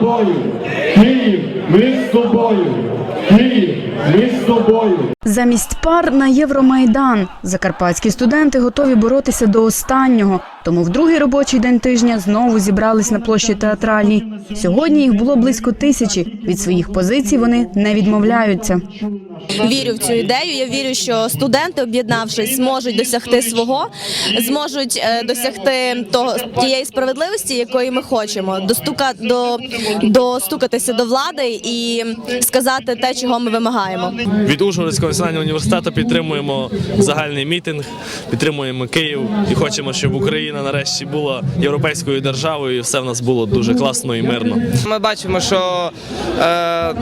тобою. Київ, ми з тобою. Київ, ми з тобою. Замість пар на Євромайдан закарпатські студенти готові боротися до останнього. Тому в другий робочий день тижня знову зібрались на площі театральній. Сьогодні їх було близько тисячі. Від своїх позицій вони не відмовляються. вірю в цю ідею. Я вірю, що студенти, об'єднавшись, зможуть досягти свого, зможуть е, досягти того тієї справедливості, якої ми хочемо, достука до достукатися до влади і сказати те, чого ми вимагаємо. Від Ужгородського національного університету підтримуємо загальний мітинг, підтримуємо Київ і хочемо, щоб Україна нарешті була європейською державою, і все в нас було дуже класно і мирно. Ми бачимо, що е,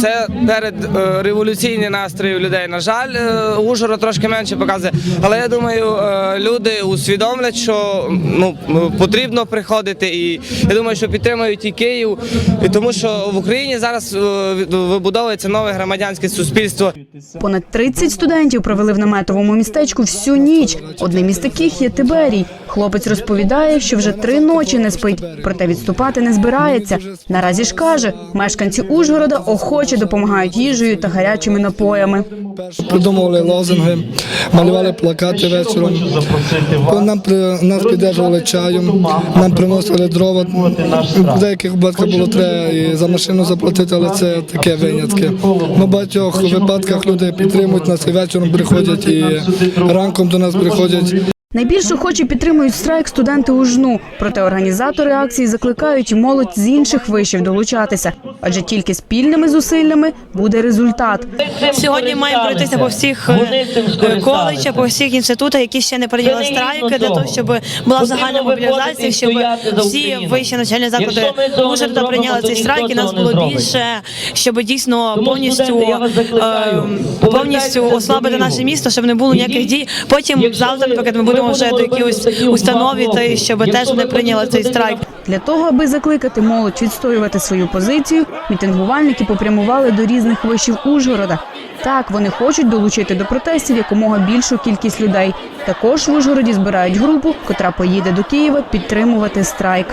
це перед е, революційні настрої людей. На жаль, е, Ужгород трошки менше показує. Але я думаю, е, люди усвідомлять, що ну потрібно приходити, і я думаю, що підтримують і Київ, і тому що в Україні зараз вибудовується нове громадянське суспільство. Понад 30 студентів провели в наметовому містечку всю ніч. Одним із таких є Тиберій. Хлопець розповідає, що вже три ночі не спить, проте відступати не збирається. Наразі ж каже, мешканці Ужгорода охоче допомагають їжею та гарячими напоями. Придумували лозунги, малювали плакати вечором. Нам нас піддержували чаєм, нам приносили дрова. В деяких випадках було треба і за машину заплатити, але це таке винятки. В багатьох випадках люди підтримують нас і вечором приходять, і ранком до нас приходять. Найбільш охоче підтримують страйк студенти УЖНУ. Проте організатори акції закликають молодь з інших вишів долучатися, адже тільки спільними зусиллями буде результат. Сьогодні маємо пройтися по всіх е, коледжах, по всіх інститутах, які ще не прийняли страйки, для того, щоб була загальна мобілізація, щоб всі вищі навчальні заклади Ужгорода прийняли цей страйк, і нас було більше, щоб дійсно повністю е, повністю ослабити наше місто, щоб не було ніяких дій. Потім завтра, наприклад, ми будемо вже до якихось установі, та щоб теж вони прийняли цей страйк. Для того, аби закликати молодь відстоювати свою позицію, мітингувальники попрямували до різних вишів Ужгорода. Так, вони хочуть долучити до протестів якомога більшу кількість людей. Також в Ужгороді збирають групу, котра поїде до Києва підтримувати страйк.